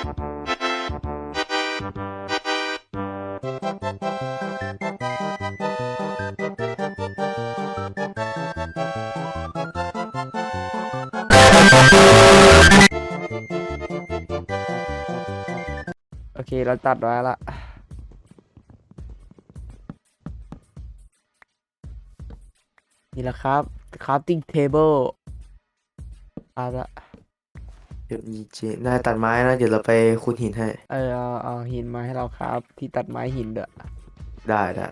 โอเค เราตัดไว้ละนี่แหละครับ crafting table เอาละ เดี๋ยวอีเจนายตัดไม้นะ เดี๋ยวเราไปขุดหินให้ เออเอาเอาหินมาให้เราครับ ที่ตัดไม้หินเด้อได้ได้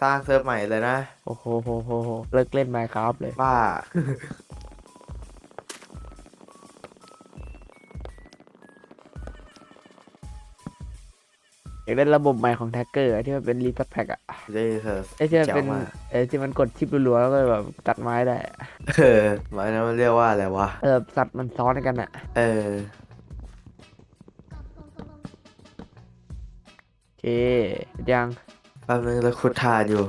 สร้างเซิร์ฟใหม่เลยนะ โอ้โหโหโหโหเลิกเล่นไมค์ครับเลย บ้า อยากได้ระบบใหม่ของแท็กเกอร์ที่มันเป็นรีทัชแพ็กอะเด้เซิร์ฟไอ้ที่มันแจ๋วเป็นมากไอ้ที่มันกดชิปรัวๆแล้วก็แบบตัดไม้ได้อะเออหมายนั้นมันเรียกว่าอะไรวะเออสัตว์มันซ้อนกันอะเออโอเคยังแป๊บนึงเราขุดถ่านอยู่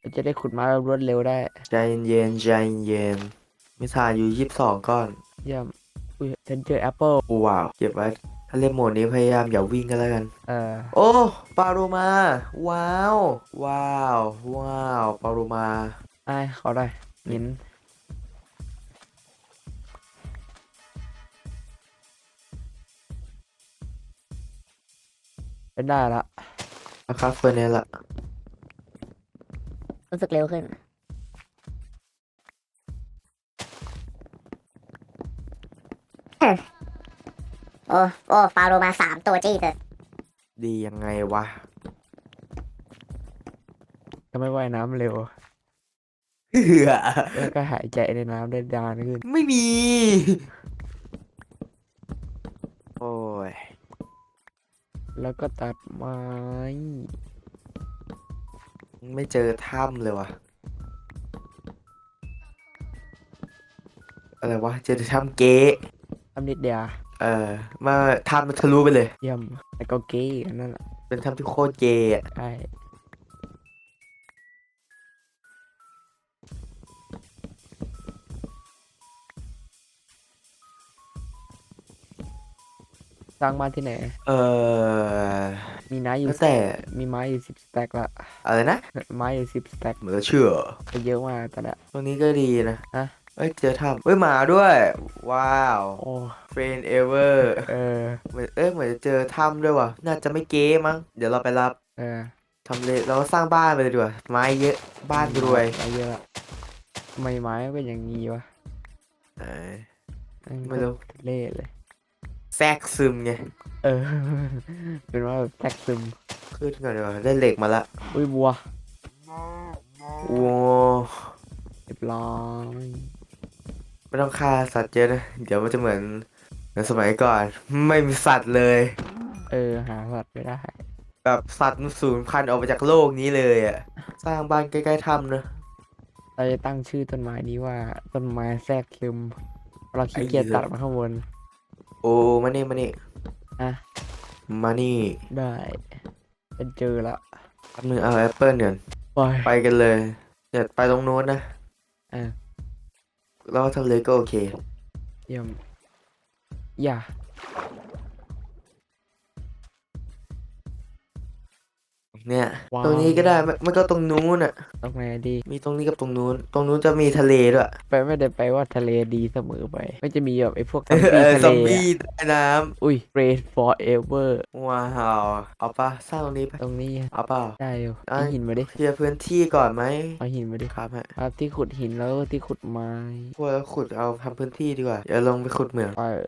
เราจะได้ขุดไม้แบบรวดเร็วได้ ใจเย็นๆใจเย็นมีถ่านอยู่ยี่สิบสองก้อนเยี่ยมอุ้ยฉันเจอแอปเปิลว้าวเก็บไว้ ถ้าเล่นโหมดนี้พยายามอย่าวิ่งกันแล้วกัน เออ โอ้ปลาโรมา ว้าว ว้าว ว้าวปลาโรมาไอ้ขอได้หินเป็นได้ละนะครับเฟอร์เนสละรู้สึกเร็วขึ้น โอ้โอ้ฟาโรมาสามตัวจี้เถอะดียังไงวะทำไมว่ายน้ำเร็วเหือแล้วก็หายใจในน้ำได้นานขึ้น ไม่มี โอ้ย แล้วก็ตัดไม้ ไม่เจอถ้ำเลยวะอะไรวะ เจอแต่ถ้ำเก๊ทำนิดเดียว เออมาถ้ำมันทะลุไปเลย เยี่ยมแล้วก็เก้อันนั้นอะเป็นถ้ำที่โคตรเก๊อะใช่สร้างบ้านที่ไหน เออมีไม้อยู่แล้วแต่มีไม้อยู่สิบสแต็กละอะไรนะไม้อยู่สิบสแต็กเหมือนจะเชื่อ ก็เยอะมากตอนนี้ตรงนี้ก็ดีนะ ฮะ เอ้ยเจอถ้ำเอ้ยหมาด้วย ว้าว โอ้เฟรนเอเวอร์เออ เหมือนเอ้ยเหมือนจะเจอถ้ำด้วยว่ะ น่าจะไม่เก๊มั้ง เดี๋ยวเราไปรับเออทำเลเราสร้างบ้านไปเลยดีกว่าไม้เยอะ บ้านรวยไม้เยอะละทำไมไม้มันเป็นอย่างนี้วะเอ้ยแงไม่รู้ทุเล่เลย แทรกซึมไง เออ เป็นว่าแบบแทรกซึม ขึ้นก่อนดีกว่าได้เหล็กมาละอุ้ยบัวโอ้เรียบร้อย ไม่ต้องฆ่าสัตว์เยอะนะ เดี๋ยวมันจะเหมือนเหมือนสมัยก่อน ไม่มีสัตว์เลย เออหาสัตว์ไม่ได้ แบบสัตว์มันสูญพันธุ์ออกไปจากโลกนี้เลยอะ สร้างบ้านใกล้ๆถ้ำนะ เราจะตั้งชื่อต้นไม้นี้ว่าต้นไม้แทรกซึม เราขี้เกียจไอ้เหี้ยตัดมาข้างบนโอ้มานี่มานี่อะมานี่ได้เป็นเจอละแป๊บนึงเอาแอปเปิลเนีก่ยไป ไปกันเลยเดี๋ยวไปตรงนู้นนะ อะ แล้วทำเลยก็โอเค เยี่ยมอย่า เนี่ย ว้าว ตรงนี้ก็ได้ไม่ไม่ก็ตรงนู้นอะ ตรงไหนดี มีตรงนี้กับตรงนู้น ตรงนู้นจะมีทะเลด้วย ไปไม่ได้ไปว่าทะเลดีเสมอไปไม่จะมีแบบไอ้พวกซเออมบี้อทะซเลอมบี้อะใต้น้อุ้ย rain forever ำว้าวเอาปะสร้างตรงนี้ไปตรงนี้เอาเปล่า ได้อยู่อะเอาหินมาดิเคลียร์พื้นที่ก่อนไหมเอาหินมาดิครับฮะครับที่ขุดหินแล้วก็ที่ขุดไม้พวกเราขุดเอาทำพื้นที่ดีกว่าอย่าลงไปขุดเหมือง เออ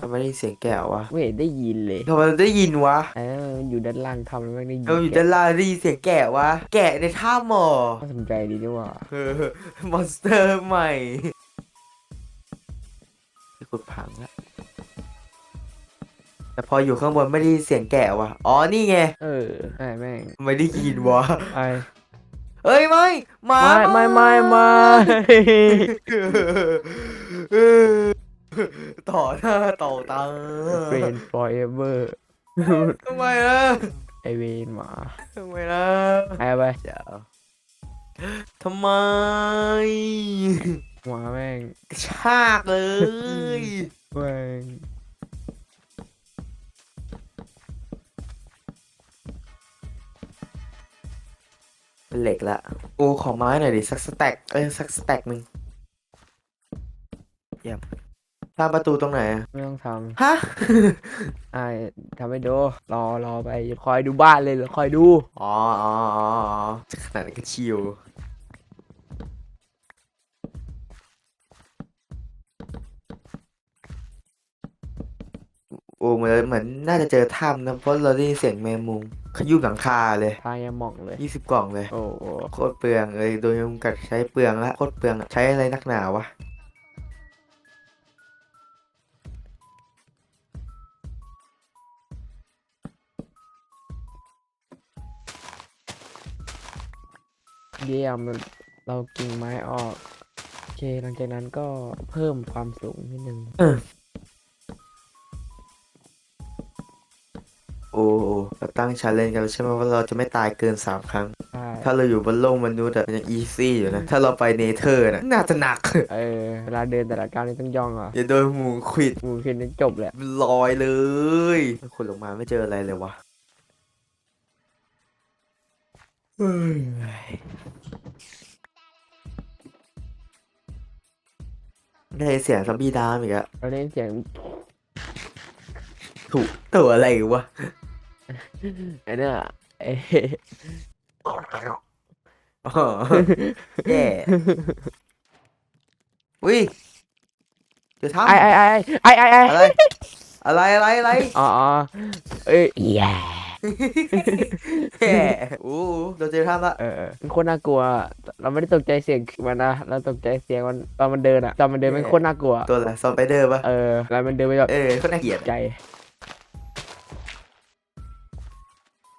ทำไมได้ยินเสียงแกะวะไม่เห็นได้ยินเลยทำไมได้ยินวะเออมันอยู่ด้านล่างทำแล้วไม่ได้ยินเราอยู่ด้านล่างได้ยินเสียงแกะวะ แกะในถ้ำหมอน่าสนใจดีด้วยว่าเออมอนสเตอร์ใหม่ไปขุดผังละแต่พออยู่ข้างบนไม่ได้ยินเสียงแกะวะอ๋อนี่ไงเออไอ้แม่งไม่ได้ยินวะไอ้เอ้ยไม่หมาไม่ไม่ไม่ไม่เออ ต่อหน้าต่อตา rain forever ทำไมล่ะไอเวนหมาทำไมล่ะไอ้ไปเดี๋ยวทำไมหัวแม่งกระชากเลยแม่งเป็นเหล็กละโอ้ขอไม้หน่อยดิสักสแต็กเอ้ยสักสแต็กหนึ่งเยี่ยม สร้างประตูตรงไหนอะไม่ต้องทฮะำไอ้ทำให้ดูรอรอไปอย่าคอยดูบ้านเลยเหรอคอยดู อ๋ออ๋ออ๋ออ๋อขนาดนั้นก็ชิวโอ้เหมือนเหมือนน่าจะเจอถ้ำนะเพราะเราได้ยินเสียงแมงมุมขยุบหลังคาเลยทายาหมองเลย ยี่สิบกล่องเลย โอ้โหโคตรเปลืองเลยโดยจำกัดใช้เปลืองละโคตรเปลืองอะใช้อะไรนักหนาวะ เยี่ยมเรากิ่งไม้ออก โอเค หลังจากนั้นก็เพิ่มความสูงนิดนึงโอ้โอ้เราตั้งชาเลนจ์กันแล้วใช่ไหมว่าเราจะไม่ตายเกินสามครั้ง ใช่ถ้าเราอยู่บนโลกมนุษย์อะมันยังอีซี่อยู่นะ ถ้าเราไปเนเธอร์นะน่าจะหนัก เออเวลาเดินแต่ละก้าวนี่ต้องย่องอะอย่าโดนหมูขวิดมูขึ้นนี่จบแหละลอยเลยคนลงมาไม่เจออะไรเลยวะเฮ้ย ได้เสียงซอมบี้ดามอีกอะเราได้ยินเสียงถูกตัวอะไรวะไอ้เนี่ยเอ้อ๋อแย่อุ้ยจะทำไอ้ไอ้ไอ้ไอ้ไอ้ไอ้อะไรอะไรอะไรอะไรอ๋ออ๋อเอ้ยแย่ แย่โอ้โหเราเจอทำละเออเออมันโคตรน่ากลัว เราไม่ได้ตกใจเสียงมันนะเราตกใจเสียงมันตอนมันเดินอะตอนมันเดินมันโคตรน่ากลัว ตัวอะไรสไปเดอร์ปะเออแล้วมันเดินไปแบบเออเขาน่าเกลียดใจ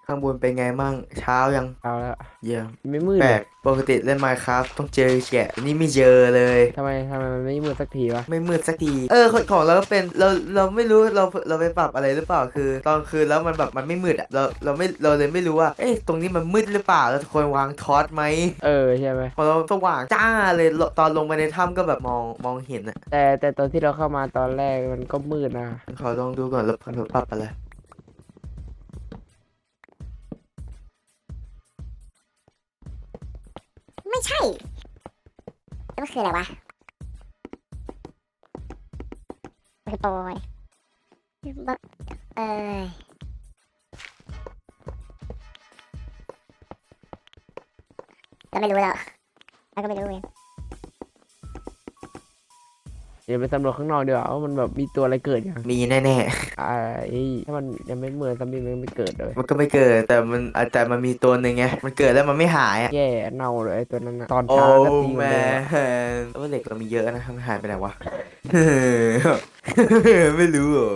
ข้างบนเป็นไงมั่งเช้ายังเอาละเยี่ยมไม่มืดแปลเลยกปกติเล่น Minecraft ต้องเจอแกะอันนี่ไม่เจอเลยทำไมทำไมมันไม่มืดสักทีวะไม่มืดสักทีเออของของเราก็เป็นเราเราไม่รู้เราเราไปปรับอะไรหรือเปล่าคือ ตอนคืนแล้วมันแบบมันไม่มืดอะเราเราไม่เราเลยไม่รู้ว่าเอ๊ะตรงนี้มันมืดหรือเปล่าเราควรวางทอร์ชไหมเออใช่ไหมพอเราสว่างจ้าเลยตอนลงไปในถ้ำก็แบบมองมองเห็นอะแต่แต่ตอนที่เราเข้ามาตอนแรกมันก็มืดนะขอลองดูก่อนแล้วเราปรับอะไร ไม่ใช่แล้วมันคืออะไรวะมันคือโปรยบเออก็ไม่รู้แล้วแล้วก็ไม่รู้เอง เดี๋ยวไปสำรวจข้างนอกดีกว่าว่ามันแบบมีตัวอะไรเกิดยังมีแน่อ่าไอ้ถ้ามันยังไม่เหมือนซอมบี้มันไม่เกิดเลยๆ มันก็ไม่เกิดแต่มันอาแต่มันมีตัวหนึ่งไง มันเกิดแล้วมันไม่หายอะ แย่เน่าเลยไอ้ตัวนั้นนะตอนโอ้เช้าก็ตีหมแมดเลยอะนว่าเหล็กเรามีเยอะนะมันหายไปไหนวะ ไม่รู้เหรอ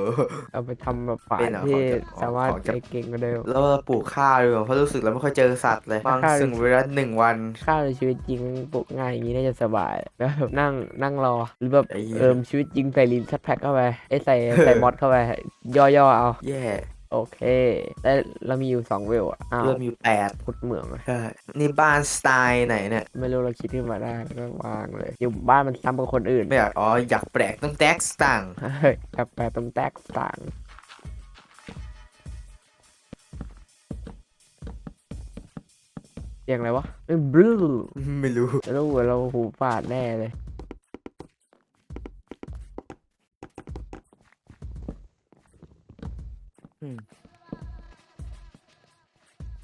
เอาไปทำแบบฝาเป็นเหรอที่ของจะสามารถของจะไปเก่งกว่าเดิม แล้วเราปลูกข้าวดีกว่าเพราะรู้สึกเราไม่ค่อยเจอสัตว์เลยบางข้าว สิ่งเวลาหนึ่งวัน ข้าวในชีวิตจริงมันปลูกง่ายอย่างนี้น่าจะสบายแล้วแบบนั่งนั่งรอหรือแบบไอ้เหี้ย เอิมชีวิตจริงใส่ลินชัดแพ็คเข้าไปไอ้ยใส่ใส่มอดเข้าไป ย่อๆเอา แย่ โอเคแต่เรามีอยู่สองเวลอะอ้าวเริ่มอยู่แปดพุดเหมืองอะใช่นี่บ้านสไตล์ไหนเนี่ย ไม่รู้เราคิดขึ้นมาได้แล้วก็วางเลย อยู่บ้านมันซ้ำกับคนอื่นไม่อยากอ๋ออยากแปลกต้องแตกต่าง เฮ้ยกลับไปตรงแตกต่างเสียงอะไรวะเอ้ยบลูไม่รู้แล้วหัวเราหูฝาดแน่เลย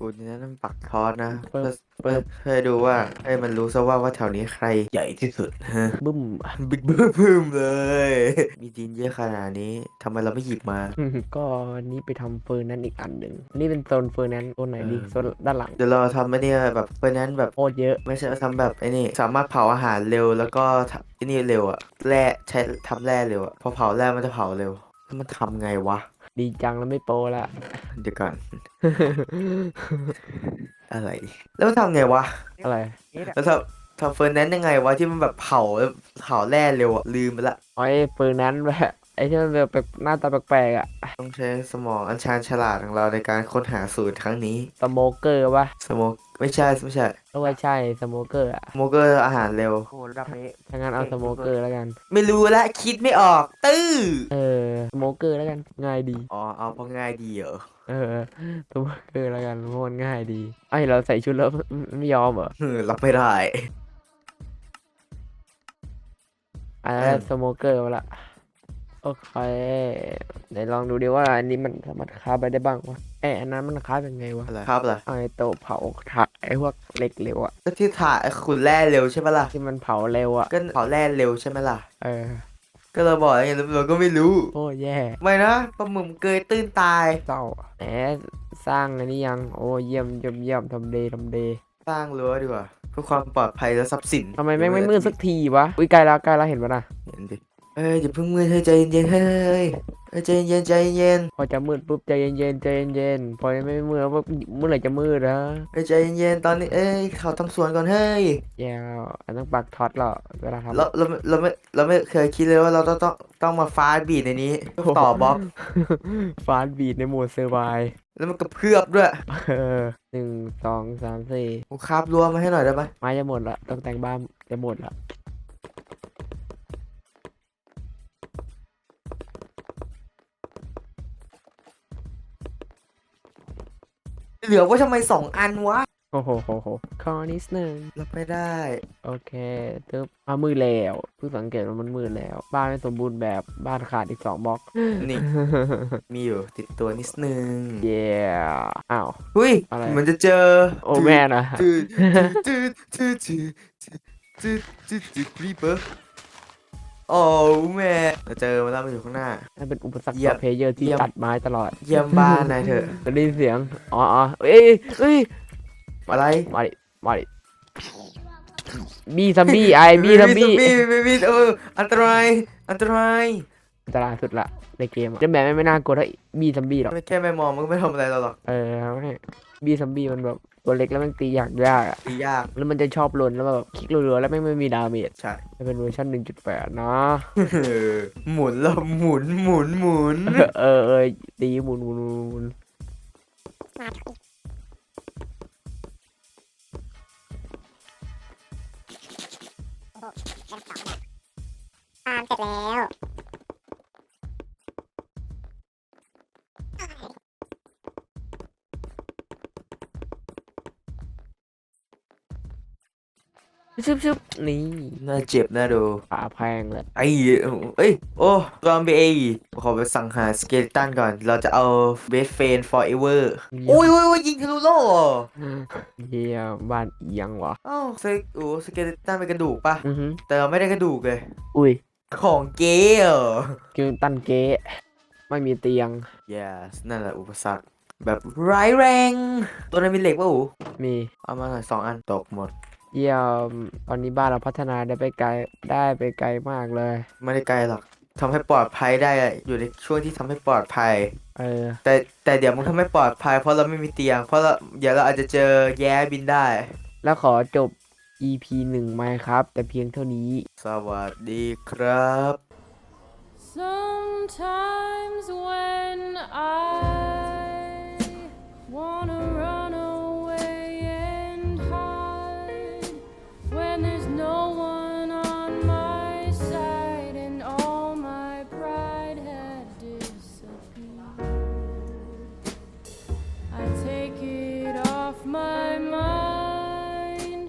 กูนี่นั่นปักทอดนะเปิดเพื่อเพื่อดูว่าให้มันรู้ซะว่าว่าแถวนี้ใครใหญ่ที่สุดฮะบึ้ม บิ๊กบึ้มบึ้มเลย มีดินเยอะขนาดนี้ทำไมเราไม่หยิบมา ก็อันนี้ไปทำเฟอร์นั้นอีกอันหนึ่งอันนี่เป็นโซนเฟอร์นั้นโซนไหนดีเออ โซนด้านหลังเดี๋ยวเราทำไอ้นี่แบบเพราะนั้นแบบ โคตรเยอะ ไม่ใช่ว่าทำแบบไอ้นี่สามารถเผาอาหารเร็วแล้วก็ทำไอ้นี่เร็วอะแร่ใช้ทำแร่เร็วอะพอเผาแร่มันจะเผาเร็วแล้วมันทำไงวะ ดีจังแล้วไม่โปรละเดี๋ยวก่อน อะไร แล้วมันทำไงวะ อะไร แล้วทำทำเฟอร์แนนซ์ยังไงวะที่มันแบบเผาแล้วเผาแร่เร็วอะลืมไปละอ๋อไอ้เฟอร์นั้นแบบไอ้ที่มันแบบหน้าตาแปลกๆอะต้องใช้สมองอันชาญฉลาดของเราในการค้นหาสูตรครั้งนี้ สโมเกอร์ปะสโมกไม่ใช่ไม่ใช่ก็ว่าใช่สโมเกอร์อะสโมเกอร์อาหารเร็วโอ้ระดับนี้ถ้างั้นเอาสโมเกอร์แล้วกัน ไม่รู้แล้วคิดไม่ออก ตื้อ เออสโมเกอร์แล้วกันง่ายดี อ๋อเอาเพราะง่ายดีเหรอ เออสโมเกอร์แล้วกันเพราะมันง่ายดีไอยเราใส่ชุดแล้วไม่ยอมเหรอเออรับไม่ได้อะเออสโมเกอร์มาละ โอเคไหนลองดูดิว่าอันนี้มันสามารถค้าไปได้บ้างวะไอยอันนั้นมันค้าเป็นไงวะอะไรครับอะไรไอโตะเผาถ่ายไอพวกเหล็กเร็วอะก็ที่ถ่ายขุดแร่เร็วใช่ไหมล่ะที่มันเผาเร็วอะก็เผาแร่เร็วใช่ไหมล่ะ เออ ก็เราบอกไงเราก็ไม่รู้ โอ้แย่ไม่นะปลาหมึกเกยตื้นตายเศร้าอะแหมสร้างอันนี้ยัง โอ้เยี่ยมเยี่ยมเยี่ยมทำเดย์ทำเดย์สร้างรั้วดีกว่าเพื่อความปลอดภัยและทรัพย์สินทำไมแม่งไม่มืดสักทีวะอุ้ยใกล้แล้วใกล้แล้วเห็นปะนะเห็นดิ เอ้ยอย่าเพิ่งมือเฮ้ยใจเย็นๆเฮ้ยเฮ้ยใจเย็นๆใจเย็นพอจะมืดปุ๊บใจเย็นๆใจเย็นๆพอยังไม่มืดแล้วปุ๊บเมื่อไหร่จะมืดนะๆเฮ้ยใจเย็นๆตอนนี้เอ้ยเขาทำสวนก่อนเฮ้ยแย่วอันต้องปักท็อตหรอเวลาทำ เราเราเราไม่เราไม่เคยคิดเลยว่าเราต้องต้องต้องมาฟาดบีดในนี้ต่อบล็อกฟาสต์บีดในโหมดเซอร์ไวแล้วมันกระเพื่อบด้วยเออหนึ่งสองสามสี่ผมคาบรั้วมาให้หน่อยได้ไหมไม้จะหมดละต้องแต่งบ้านจะหมดละ เหลือไว่าทำไมสองอันวะโอ้โหโหโหคอนิดนึงรับไม่ได้ โอเคตึ๊บอะมืดแล้วเพิ่งสังเกตว่ามันมืดแล้ว บ้านไม่สมบูรณ์แบบบ้านขาดอีกสองบล็อกนี่ มีอยู่ติดตัวนิดนึงเย้อ้าวหุ้ยอะไรเหมือนจะเจอโอ้แม่นะจืดจืดจืดจืดจืดจืดจืดรีเปอร์ โอ้แม่เราเจอมาแล้วมันอยู่ข้างหน้า นั่นเป็นอุปสรรคเยี่ยต่มอเพลเยอร์ที่เยี่ยม ตัดไม้ตลอดเยี่ยมบ้านนายเถอะ จะได้ยินเสียง อ๋ออ๋อเอ้ยเอ้ย อะไรมาดิ มาดิ บีซัมบี้ไอบีซัมบี้บีบีบีเอออันตรายอันตรายอันตรายสุดละในเกมอะเจะแบบไม่น่ากลัวเท่าบีซัมบี้หรอก ไม่แค่ไม่มองมันก็ไม่ทำอะไรเราหรอก เออไม่บีซัมบี้มันแบบ ตัวเล็กแล้วมันตียากยากอะตียากแล้วมันจะชอบหล่นแล้วแบบคลิกรัวๆแล้วไม่งไม่มีดาเมจใช่จะเป็นเวอร์ชัน1.8 นะ หมุนแล้วหมุนหมุนหมุนเออเออตีหมุนหมุนหมุนหมุนมาถึงโอ้โหเล่นสองแบบตามเสร็จแล้ว ชึบชึบนี่น่าเจ็บน่าดูขาแพงเลยไอ้เอ้ย โอ้ตอนไปเอขอไปสั่งหาสเกเลตันก่อน เราจะเอาเบสเฟน forever โอ้ยโอ้ยโอ้ยยิงทะลุโลกเหรอเฮียบ้านเอียงวะเอ้าสเกโอ้สเกเลตันเป็นกระดูกปะอือหือแต่เราไม่ได้กระดูกเลย อุ้ย ของเก๋เหรอกิวตันเกะไม่มีเตียง yes นั่นแหละอุปสรรคแบบร้ายแรง ตัวนั้นมีเหล็กปะอูมี เอามาหน่อยสองอันตกหมด เยี่ยมตอนนี้บ้านเราพัฒนาได้ไปไกลได้ไปไกลมากเลย ไม่ได้ไกลหรอกทำให้ปลอดภัยได้อะอยู่ในช่วงที่ทำให้ปลอดภัย เออ แต่แต่เดี๋ยวมึงทำให้ปลอดภัย เพราะเราไม่มีเตียง เพราะเราเดี๋ยวเราอาจจะเจอแย้บินได้ แล้วขอจบ EP หนึ่งไหมครับ แต่เพียงเท่านี้ สวัสดีครับ Sometimes when